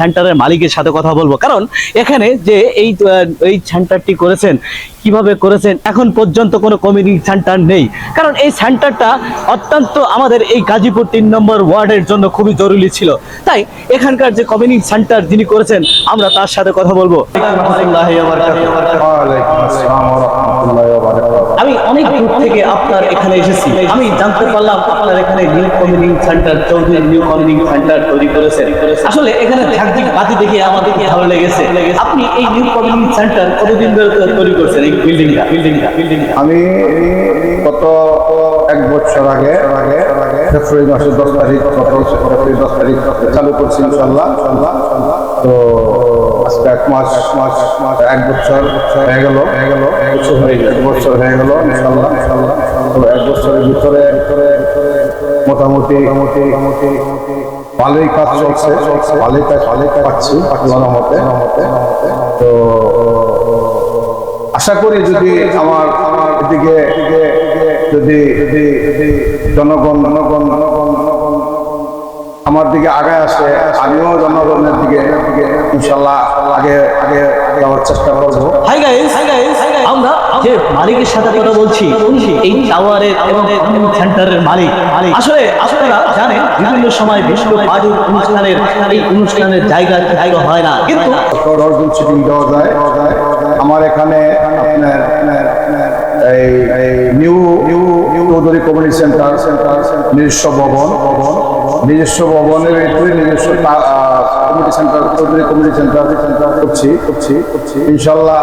সেন্টারের মালিকের সাথে কথা বলব। কারণ এখানে যে এই এই সেন্টারটি করেছেন, কীভাবে করেছেন, এখন পর্যন্ত কোনো কমিউনিটি সেন্টার নেই। কারণ এই সেন্টারটা অত্যন্ত আমাদের এই গাজীপুর তিন নম্বর ওয়ার্ডের জন্য খুবই জরুরি ছিল। তাই এখানকার যে কমিউনিটি সেন্টার যিনি করেছেন, আমরা তার সাথে কথা বলব। আমি অনেক দূর থেকে আপনার এখানে এসেছি। আমি জানতে পারলাম আপনার এখানে new community centre Chowdhury new community centre তৈরি করেছেন। আসলে এখানে ঝাঁকঝিক বাতি দেখে আমাদের ভালো লেগেছে। আপনি এই নিউ কমিউনিটি সেন্টার কতদিন ধরে তৈরি করছেন এই বিল্ডিংটা বিল্ডিংটা বিল্ডিংটা আমি গত এক বছর আগে আগে ফেব্রুয়ারি মাসের দশ তারিখ দশ তারিখ চালু করছি ইনশাল্লাহ ইনশাল্লাহ তো আজকে এক মাস এক মাস এক বছর হয়ে গেল হয়ে গেল, এক বছর হয়ে গেল ইনশাল্লাহ তো এক বছরের ভিতরে মোটামুটি মোটামুটি মোটামুটি ভালোই কাজ চলছে, ভালোই কাজ ভালোই কাজ পাচ্ছি মতে তো আশা করি যদি আমার আমার দিকে যদি যদি জনগণ জনগণ জনগণ আমার দিকে আগায় আসে আমিও জনগণের দিকে ইনশাল্লাহ আগে আগে যাওয়ার চেষ্টা করব। হাই গাইস আমরা যে মালিকের সাথে কথা বলছি এই টাওয়ারের এবং সেন্টারের মালিক। আসলে আপনারা জানেন বিভিন্ন সময় বিভিন্ন বাড়ির অনুষ্ঠানের এই অনুষ্ঠানের জায়গা জায়গা হয় না। কিন্তু দশজন সিটিং দেওয়া যায়? আমার এখানে আপনার এই new new Chowdhury community centre centre নিজস্ব ভবন ভবন। নিজস্ব ভবনের ভিতরে নিজস্ব community centre Chowdhury community centre centre করছি করছি করছি। ইনশাল্লাহ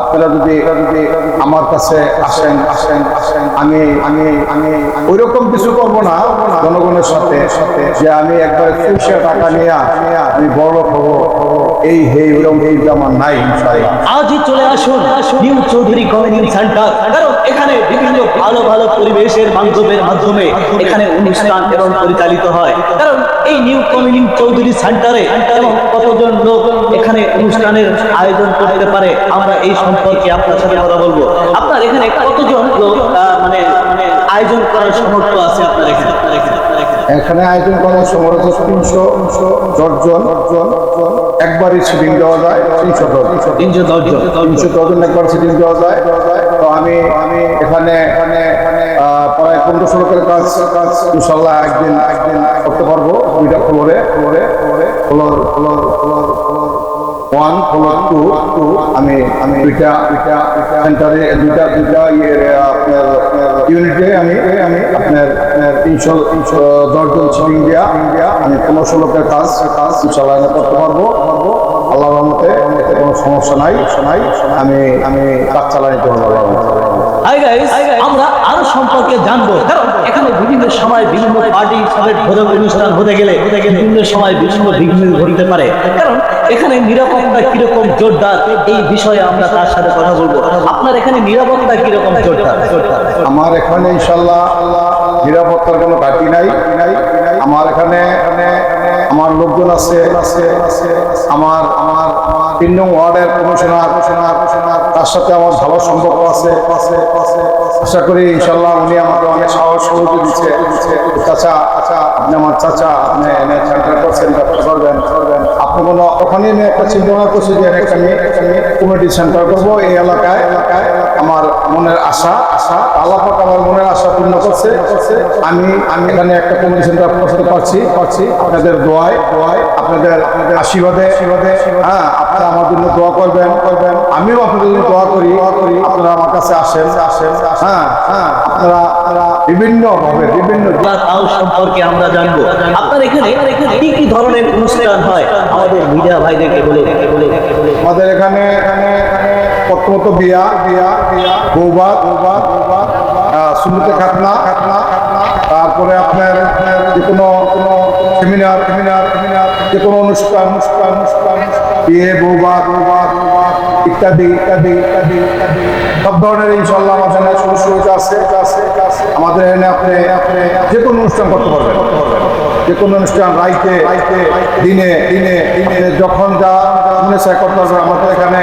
আপনারা যদি যদি আমার কাছে আসেন আসেন আসেন, আমি আমি আমি ওই রকম কিছু করব না, জনগণের সাথে সাথে যে আমি একবার পয়সা টাকা নিয়ে আমি বড় হব। এই হে ওরকম এই আমার নাই আজই চলে আসুন নিউ চৌধুরী কমিউনিটি সেন্টার। কারণ এখানে ভালো ভালো পরিবেশের মাধ্যমের মাধ্যমে এখানে অনুষ্ঠান এবং পরিচালিত হয়। কারণ এই নিউ কমিউনিটি চৌধুরী সেন্টারে কতজন লোক এখানে অনুষ্ঠানের আয়োজন করতে পারে আমরা এই সম্পর্কে আপনার সাথে কথা বলব। আপনার এখানে কতজন লোক মানে আয়োজন করার সমর্থ আছে আপনার এখানে? এখানে, আয়োজন করার হচ্ছে তিনশো দশজন। একবারই শুটিং দেওয়া যায় তিনশো দশ তিনশো দশ তিনশো দশজন একবার সিটিং দেওয়া যায়। তো আমি আমি এখানে এখানে প্রায় পনেরো লোকের কাজ কাজ ইনশাল্লাহ একদিন একদিন করতে পারব দুইটা ফ্লোরে ফ্লোরে floor floor floor floor one floor two two আমি আমি দুইটা দুইটা সেন্টারে দুইটা দুইটা ইয়ে আপনার ইউনিটে আমি আমি আপনার তিনশো তিনশো দশজন ছিল ইন্ডিয়া ইন্ডিয়া আমি পনেরোশো লোকের কাজ কাজ আমি করতে পারব। পারব আল্লাহ রহমতে কোনো সমস্যা নাই। নাই। আমি আমি কাজ চালাই নিতে পারব আমরা আরও সম্পর্কে জানব কারণ এখানে বিভিন্ন সময় বিভিন্ন পার্টি ভোজন অনুষ্ঠান হতে গেলে বিভিন্ন সময় বিভিন্ন বিঘ্ন ঘটতে পারে কারণ এখানে নিরাপত্তা কীরকম জোরদার এই বিষয়ে আমরা তার সাথে কথা বলব আপনার এখানে নিরাপত্তা কীরকম জোরদার জোরদার আমার এখানে ইনশাল্লাহ নিরাপত্তার কোনো ঘাটি নাই আমার এখানে আমার লোকজন আছে আমার আমার তিন ওয়ার্ডের কমিশনার তার সাথে আমার ভালো সম্পর্ক আছে। আশা করি ইনশাল্লাহ উনি আমাকে অনেক সাহস সহযোগ দিচ্ছে। চাচা, আপনি আমার চাচা, আপনি সেন্টার করছেন ব্যবসা করবেন। আপনি ওখানে আমি একটা চিন্তা করছি যে একটা আমি কমিউনিটি সেন্টার করব। এই এলাকায় এলাকায় আমার মনের আশা আশা আল্লাপাক আমার মনের আশা পূর্ণ করছে। আমি আমি এখানে একটা কমিউনিটি সেন্টার করতে পারছি পারছি আপনাদের দোয়ায় দোয়ায় আপনাদের আপনাদের আশীর্বাদে আশীর্বাদে হ্যাঁ আপনারা আমার জন্য দোয়া করবেন। করবেন আমিও আপনাদের জন্য দোয়া করি। দোয়া করি আপনারা আমার কাছে আসেন। আসেন হ্যাঁ হ্যাঁ আপনারা আপনারা বিভিন্ন ভাবে, বিভিন্ন সম্পর্কে আমরা জানব আপনার এখানে কি কি ধরনের অনুষ্ঠান হয় আমাদের মিডিয়া ভাইদেরকে বলে বলে বলে আমাদের এখানে এখানে প্রথমত বিয়া বিয়া বিয়া বৌবাদ বৌবাদ বৌবাদ সুন্নতে খাতনা খাতনা তারপরে আপনার আপনার যে কোনো কোনো সেমিনার সেমিনার সেমিনার যে কোনো অনুষ্ঠান অনুষ্ঠান অনুষ্ঠান বিয়ে, বৌবাদ বৌবাদ বৌবাদ ইত্যাদি ইত্যাদি ইত্যাদি ইত্যাদি। সব ধরনের ইনশাল্লাহ আমাদের শুরু শুরু আছে আছে আমাদের এখানে আপনি আপনি যে কোনো অনুষ্ঠান করতে পারবেন। যে কোনো অনুষ্ঠান, রাইতে রাইতে, দিনে দিনে দিনে যখন যা মনে চায় করতে আমাদের এখানে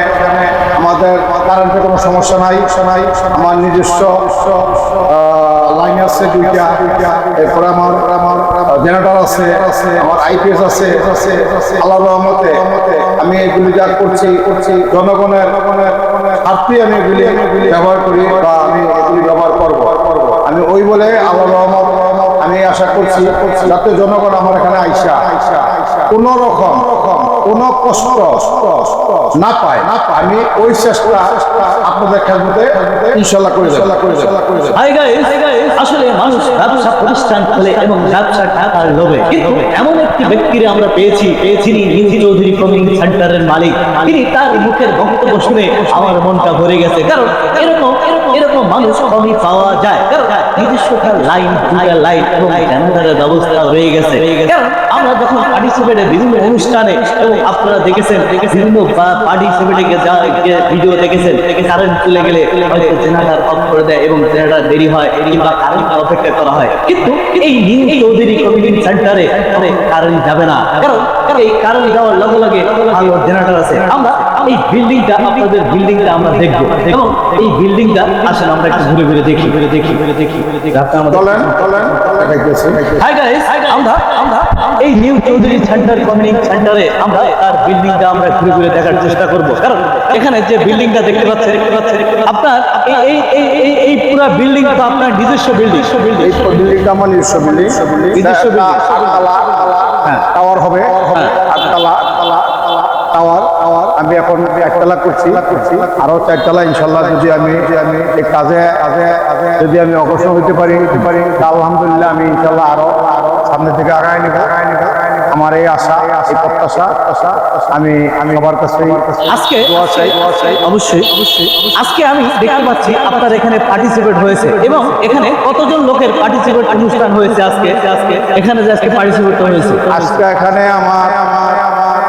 আমাদের কারেন্টের কোনো সমস্যা নাই। নাই আমার নিজস্ব লাইন আছে দুইটা। এরপরে আমার আমার জেনারেটর আছে, আমার আইপিএস আছে আল্লাহ রহমতে আমি এগুলি যা করছি করছি জনগণের স্বার্থে আমি এগুলি ব্যবহার করি বা আমি এগুলি ব্যবহার করব। আমি ওই বলে আল্লাহ রহমত আশা করছি যাতে জনগণ আমার এখানে আইসা কোন রকম কোন কষ্ট না পায়। না পায় আমি ওই চেষ্টা আপনাদের খেলতে ইনশাল্লাহ করে দেব করে দেব হাই গাইস আসলে মানুষ ব্যবসা প্রতিষ্ঠান খোলে এবং ব্যবসা টাকার লোভে। এমন একটি ব্যক্তিরে আমরা পেয়েছি যিনি নিউ চৌধুরী কমিউনিটি সেন্টারের মালিক। তিনি তার মুখের বক্তব্য শুনে আমার মনটা ভরে গেছে। কারণ এরকম এরকম মানুষ কমই পাওয়া যায়। নিজস্ব লাইন লাইন এবং জানাজারের ব্যবস্থা রয়ে গেছে। আমরা যখন পার্টিসিপেটে বিভিন্ন অনুষ্ঠানে এবং আপনারা দেখেছেন, বিভিন্ন পার্টিসিপেটে ভিডিও দেখেছেন কারেন্ট চলে গেলে হয়তো জেনারেটর অফ করে দেয় এবং জেনারেটর দেরি হয়, কিংবা কারেন্ট অপেক্ষা করা হয়। কিন্তু এই নীল চৌধুরী কমিউনিটি সেন্টারে কারণ যাবে না। কারণ এই কারণ যাওয়ার লগে লগে ভালো জেনারেটর আছে। আমরা এই বিল্ডিংটা আপনাদের বিল্ডিংটা আমরা দেখব। এবং এই বিল্ডিংটা আসেন আমরা একটু ঘুরে ঘুরে দেখি। ঘুরে দেখি ঘুরে দেখি ঘুরে দেখি। আপনারা আমাদের চলেন চলেন দেখাইতেছি হাই গাইস আমরা আমরা এই নিউ চৌধুরী সেন্টার কমিউনিটি সেন্টারে আমরা তার বিল্ডিংটা আমরা ঘুরে ঘুরে দেখার চেষ্টা করব। কারণ এখানে যে বিল্ডিংটা দেখতে পাচ্ছেন পাচ্ছেন আপনার এই এই এই এই এই পুরো বিল্ডিং তো আপনার নিজস্ব বিল্ডিং বিল্ডিং এই বিল্ডিংটা আমার নিজস্ব বিল্ডিং নিজস্ব। হ্যাঁ। টাওয়ার হবে আটতলা। টাওয়ার আমি এখন একতলা করছি। করছি আরও চারতলা ইনশাল্লাহ যদি আমি আমি কাজে কাজে যদি আমি অগ্রসর হতে পারি হতে পারি আলহামদুলিল্লাহ আমি ইনশাল্লাহ আরও আরও সামনে থেকে আগায় নিব। আগায় নিব আমার এই আশা এই প্রত্যাশা আমি আমি সবার কাছে আজকে অবশ্যই অবশ্যই আজকে আমি দেখতে পাচ্ছি আপনার এখানে পার্টিসিপেট হয়েছে এবং এখানে কতজন লোকের পার্টিসিপেট অনুষ্ঠান হয়েছে আজকে? আজকে এখানে যে আজকে পার্টিসিপেট হয়েছে। আজকে এখানে আমার আমার